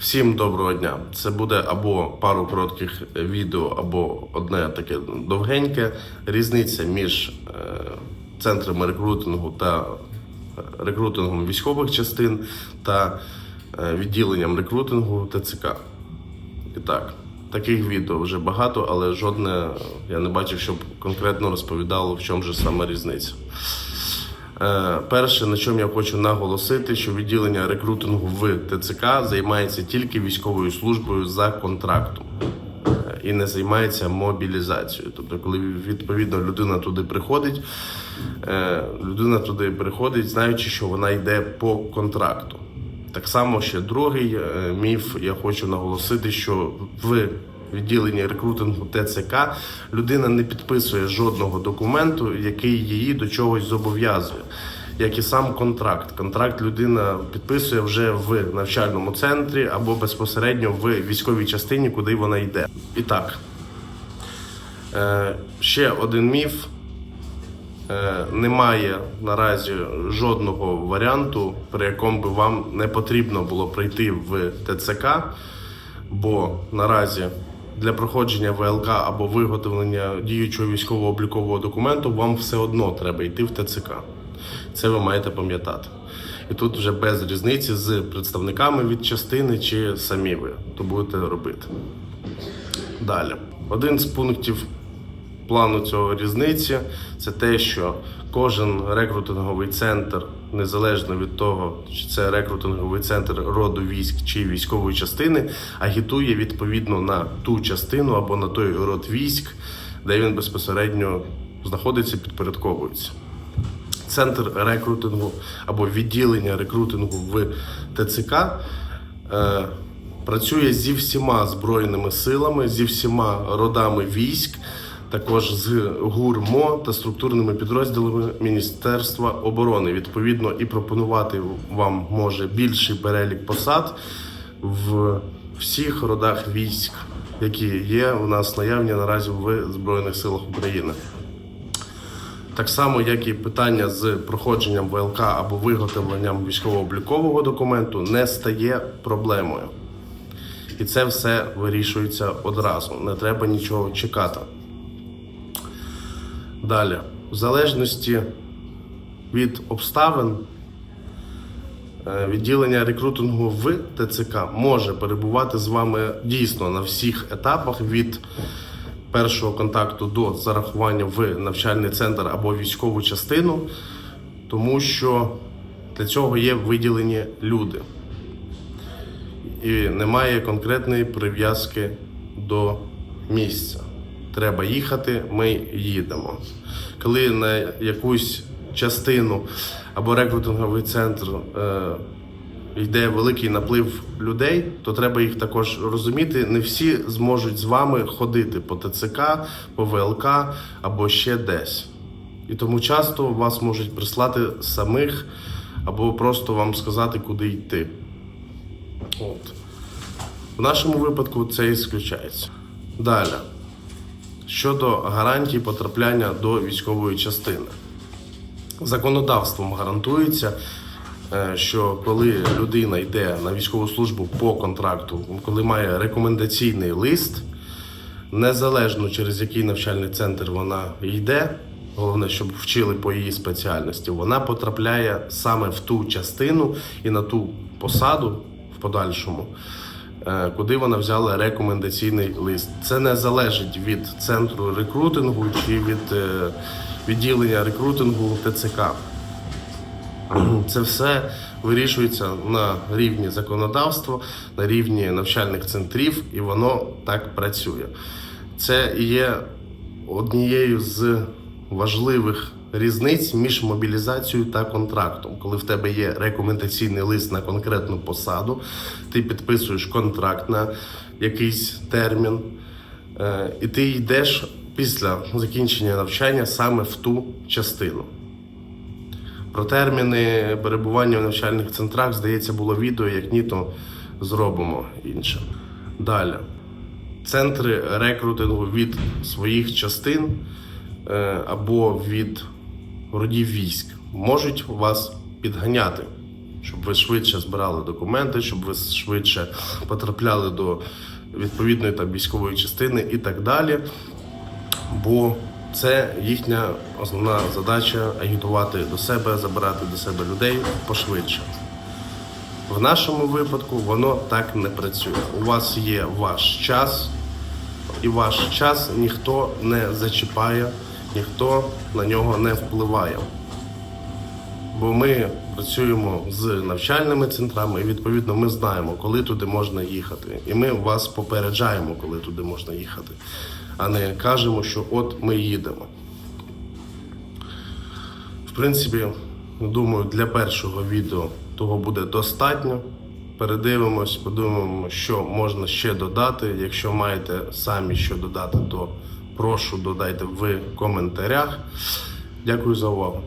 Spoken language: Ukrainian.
Всім доброго дня. Це буде або пару коротких відео, або одне таке довгеньке. Різниця між е, центрами рекрутингу та е, рекрутингом військових частин та е, відділенням рекрутингу ТЦК. І так, таких відео вже багато, але жодне я не бачив, щоб конкретно розповідало, в чому же саме різниця. Е, Перше, на чому я хочу наголосити, що відділення рекрутингу в ТЦК займається тільки військовою службою за контрактом е, і не займається мобілізацією. Тобто, коли відповідно людина туди приходить, е, людина туди приходить, знаючи, що вона йде по контракту. Так само ще другий міф я хочу наголосити, що в відділенні рекрутингу ТЦК людина не підписує жодного документу, який її до чогось зобов'язує. Як і сам контракт. Контракт людина підписує вже в навчальному центрі або безпосередньо в військовій частині, куди вона йде. І так, е, ще один міф. Е, немає наразі жодного варіанту, при якому би вам не потрібно було прийти в ТЦК, бо наразі для проходження ВЛК або виготовлення діючого військово-облікового документу вам все одно треба йти в ТЦК. Це ви маєте пам'ятати. І тут вже без різниці з представниками від частини чи самі ви то будете робити. Далі. Один з пунктів плану цього різниці це те, що кожен рекрутинговий центр, незалежно від того, чи це рекрутинговий центр роду військ чи військової частини, агітує відповідно на ту частину або на той род військ, де він безпосередньо знаходиться, підпорядковується. Центр рекрутингу або відділення рекрутингу в ТЦК е, працює зі всіма збройними силами, зі всіма родами військ, також з ГУРМО та структурними підрозділами Міністерства оборони. Відповідно, і пропонувати вам може більший перелік посад в всіх родах військ, які є у нас наявні наразі в Збройних силах України. Так само, як і питання з проходженням ВЛК або виготовленням військово-облікового документу не стає проблемою. І це все вирішується одразу. Не треба нічого чекати. Далі, в залежності від обставин, е, відділення рекрутингу в ТЦК може перебувати з вами дійсно на всіх етапах від першого контакту до зарахування в навчальний центр або військову частину, тому що для цього є виділені люди. І немає конкретної прив'язки до місця. Треба їхати, ми їдемо. Коли на якусь частину або рекрутинговий центр е, йде великий наплив людей, то треба їх також розуміти. Не всі зможуть з вами ходити по ТЦК, по ВЛК або ще десь. І тому часто вас можуть прислати самих або просто вам сказати, куди йти. От. В нашому випадку це ісключається. Далі. Щодо гарантій потрапляння до військової частини. Законодавством гарантується, е, що коли людина йде на військову службу по контракту, коли має рекомендаційний лист, незалежно через який навчальний центр вона йде, головне, щоб вчили по її спеціальності, вона потрапляє саме в ту частину і на ту посаду в подальшому. Е, Куди вона взяла рекомендаційний лист. Це не залежить від центру рекрутингу чи від е, відділення рекрутингу ТЦК. Це все вирішується на рівні законодавства, на рівні навчальних центрів, і воно так працює. Це є однією з важливих різниць між мобілізацією та контрактом. Коли в тебе є рекомендаційний лист на конкретну посаду, ти підписуєш контракт на якийсь термін, е, і ти йдеш після закінчення навчання саме в ту частину. Про терміни перебування в навчальних центрах, здається, було відео, як ні, то зробимо інше. Далі. Центри рекрутингу від своїх частин е, або від родів військ можуть вас підганяти щоб ви швидше збирали документи, щоб ви швидше потрапляли до відповідної там військової частини і так далі. Бо це їхня основна задача агітувати до себе, забирати до себе людей пошвидше. В нашому випадку воно так не працює. У вас є ваш час, і ваш час ніхто не зачіпає, ніхто на нього не впливає. Бо ми працюємо з навчальними центрами, і відповідно ми знаємо, коли туди можна їхати. І ми вас попереджаємо, коли туди можна їхати, а не кажемо, що от ми їдемо. В принципі, думаю, для першого відео того буде достатньо. Передивимось, подумаємо, що можна ще додати. Якщо маєте самі що додати, то прошу додайте в коментарях. Дякую за увагу.